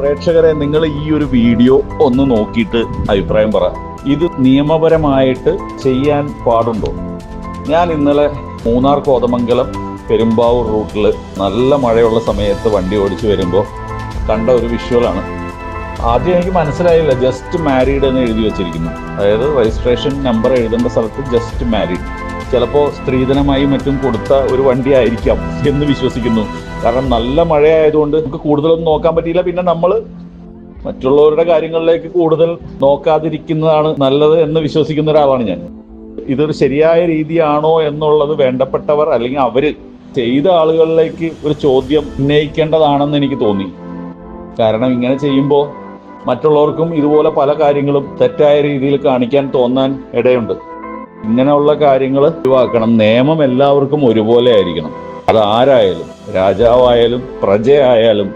പ്രേക്ഷകരെ നിങ്ങൾ ഈ ഒരു വീഡിയോ ഒന്ന് നോക്കിയിട്ട് അഭിപ്രായം പറ. ഇത് നിയമപരമായിട്ട് ചെയ്യാൻ പാടുണ്ടോ? ഞാൻ ഇന്നലെ മൂന്നാർ കോതമംഗലം പെരുമ്പാവൂർ റൂട്ടിൽ നല്ല മഴയുള്ള സമയത്ത് വണ്ടി ഓടിച്ചു വരുമ്പോൾ കണ്ട ഒരു വിഷ്വലാണ് ആദ്യം എനിക്ക് മനസ്സിലായില്ല ജസ്റ്റ് മാരീഡ് എന്ന് എഴുതി വെച്ചിരിക്കുന്നു. അതായത് രജിസ്ട്രേഷൻ നമ്പർ എഴുതേണ്ട സ്ഥലത്ത് ജസ്റ്റ് മാരീഡ് ചിലപ്പോൾ സ്ത്രീധനമായി മറ്റും കൊടുത്ത ഒരു വണ്ടി ആയിരിക്കാം എന്ന് വിശ്വസിക്കുന്നു. കാരണം നല്ല മഴയായതുകൊണ്ട് നമുക്ക് കൂടുതലൊന്നും നോക്കാൻ പറ്റിയില്ല. പിന്നെ നമ്മൾ മറ്റുള്ളവരുടെ കാര്യങ്ങളിലേക്ക് കൂടുതൽ നോക്കാതിരിക്കുന്നതാണ് നല്ലത് എന്ന് വിശ്വസിക്കുന്ന ഒരാളാണ് ഞാൻ. ഇതൊരു ശരിയായ രീതിയാണോ എന്നുള്ളത് വേണ്ടപ്പെട്ടവർ അല്ലെങ്കിൽ അവർ ചെയ്ത ആളുകളിലേക്ക് ഒരു ചോദ്യം ഉന്നയിക്കേണ്ടതാണെന്ന് എനിക്ക് തോന്നി. കാരണം ഇങ്ങനെ ചെയ്യുമ്പോൾ മറ്റുള്ളവർക്കും ഇതുപോലെ പല കാര്യങ്ങളും തെറ്റായ രീതിയിൽ കാണിക്കാൻ തോന്നാൻ ഇടയുണ്ട്. ഇങ്ങനെയുള്ള കാര്യങ്ങൾ ഒഴിവാക്കണം. നിയമം എല്ലാവർക്കും ഒരുപോലെ ആയിരിക്കണം. അത് ആരായാലും രാജാവായാലും പ്രജയായാലും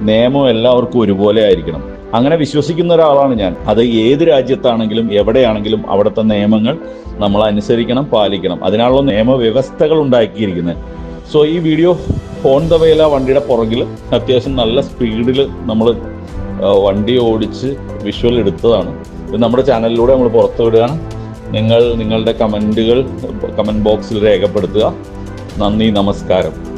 നിയമം എല്ലാവർക്കും ഒരുപോലെ ആയിരിക്കണം. അങ്ങനെ വിശ്വസിക്കുന്ന ഒരാളാണ് ഞാൻ. അത് ഏത് രാജ്യത്താണെങ്കിലും എവിടെയാണെങ്കിലും അവിടുത്തെ നിയമങ്ങൾ നമ്മൾ അനുസരിക്കണം പാലിക്കണം. അതിനാണല്ലോ നിയമവ്യവസ്ഥകൾ ഉണ്ടാക്കിയിരിക്കുന്നത്. സോ ഈ വീഡിയോ ഫോൺ ദ വേല വണ്ടിയുടെ പുറകിൽ അത്യാവശ്യം നല്ല സ്പീഡിൽ നമ്മൾ വണ്ടി ഓടിച്ച് വിഷ്വൽ എടുത്തതാണ്. ഇത് നമ്മുടെ ചാനലിലൂടെ നമ്മൾ പുറത്തു വിടുകയാണ് നിങ്ങൾ നിങ്ങളുടെ കമന്റുകൾ കമന്റ് ബോക്സിൽ രേഖപ്പെടുത്തുക. നന്ദി നമസ്കാരം.